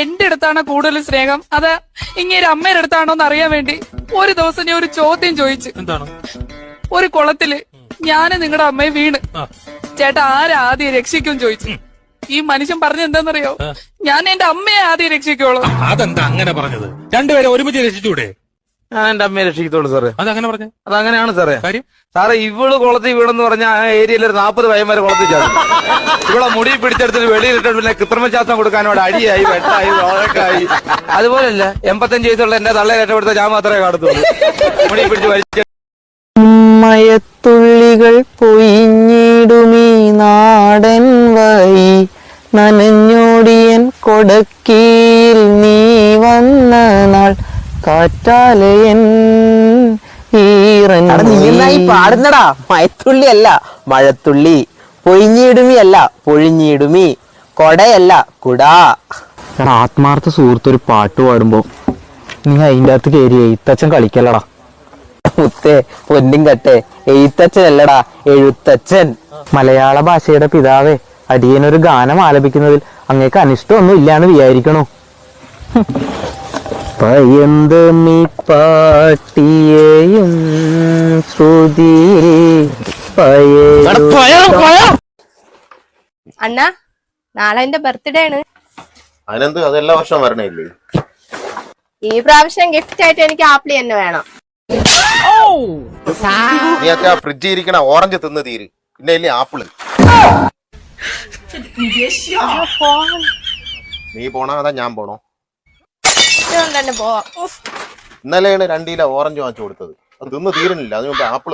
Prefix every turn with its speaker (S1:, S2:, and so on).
S1: എന്റെ അടുത്താണ് കൂടുതൽ സ്നേഹം. അത് ഇങ്ങനെ അമ്മയുടെ അടുത്താണോ എന്ന് അറിയാൻ വേണ്ടി ഒരു ദിവസം ഞാൻ ഒരു ചോദ്യം ചോദിച്ചു.
S2: എന്താണ്?
S1: ഒരു കുളത്തിൽ ഞാൻ നിങ്ങളുടെ അമ്മയെ വീണ്. ചേട്ടാ ആരാദ്യം രക്ഷിക്കും ചോദിച്ചു. ഈ മനുഷ്യൻ പറഞ്ഞ എന്താണെന്നറിയോ ഞാൻ എന്റെ അമ്മയെ ആദ്യം രക്ഷിക്കുള്ളൂ
S2: അതെന്താ അങ്ങനെ പറഞ്ഞത്? രണ്ടുപേരെ ഒരുമിച്ച് രക്ഷിച്ചൂടെ?
S3: ഞാൻ എന്റെ അമ്മയെ രക്ഷിക്കത്തുള്ളൂ സാറേ.
S2: അതങ്ങനെ പറഞ്ഞു?
S3: അതങ്ങനെയാണ് സാറേ.
S2: കാര്യം?
S3: സാറേ ഇവൾ കുളത്തിൽ വീണെന്ന് പറഞ്ഞ ആ ഏരിയയിൽ ഒരു നാൽപ്പത് വയന്മാരെ കുളത്തിൽ ഇവിടെ ഇവളെ മുടി പിടിച്ചെടുത്തിട്ട് വെളിയിലിട്ട് പിന്നെ കൃത്രിമശാസ്ത്രം കൊടുക്കാൻ ഇവിടെ അടിയായി വെട്ടായി വഴക്കായി. അതുപോലല്ല എൺപത്തഞ്ച് വയസ്സുള്ള എന്റെ തള്ളയിൽ രക്ഷപ്പെടുത്ത ഞാൻ മാത്രമേ കാണത്തുള്ളൂ. മുടി പിടിച്ച് വലിച്ച
S4: മയത്തുള്ളികൾ പൊയിഞ്ഞിടുമീ നാടൻ വഴി. നനഞ്ഞോടിയൻ കൊടക്കീൽ നീ വന്ന നാൾ കാറ്റാലയൻ
S5: നീ പാടുന്നടാ. മയത്തുള്ളി അല്ല മഴത്തുള്ളി. പൊഴിഞ്ഞിടുമി അല്ല പൊഴിഞ്ഞിടുമി. കൊടയല്ല കുടാ.
S4: ആത്മാർത്ഥ സുഹൃത്ത് ഒരു പാട്ട് പാടുമ്പോ നീ അതിന്റെ അകത്ത് കയറി എഴുത്തച്ഛൻ കളിക്കല്ലടാ.
S5: മുത്തേ പൊന്നും കട്ടെ. എഴുത്തച്ഛൻ അല്ലടാ എഴുത്തച്ഛൻ.
S4: മലയാള ഭാഷയുടെ പിതാവേ അടിയനൊരു ഗാനം ആലപിക്കുന്നതിൽ അങ്ങേക്ക് അനിഷ്ടമൊന്നും ഇല്ലാന്ന് വിചാരിക്കണു. പയന്തമി പാട്ടിയെയും ശ്രുതിയിൽ
S6: അണ്ണ നാളെ എന്റെ ബർത്ത്ഡേ ആണ്.
S7: അതിനെന്ത് അതെല്ലാ വർഷം വരണില്ലേ?
S6: ഈ പ്രാവശ്യം ഗിഫ്റ്റ് ആയിട്ട് എനിക്ക് ആപ്പിൾ തന്നെ വേണം.
S7: നീ ഒക്കെ ആ ഫ്രിഡ്ജിൽ ഇരിക്കണ ഓറഞ്ച് തിന്ന് തീര്. പിന്നെ ഇല്ലേ ആപ്പിൾ? നീ പോണോ അതാ ഞാൻ പോണോ?
S6: തന്നെ പോവാം.
S7: ഇന്നലെയാണ് രണ്ട് കിലോ ഓറഞ്ച് വാങ്ങിച്ചു കൊടുത്തത്. അത് തിന്ന് തീരുന്നില്ല. അതിന് മുമ്പ് ആപ്പിൾ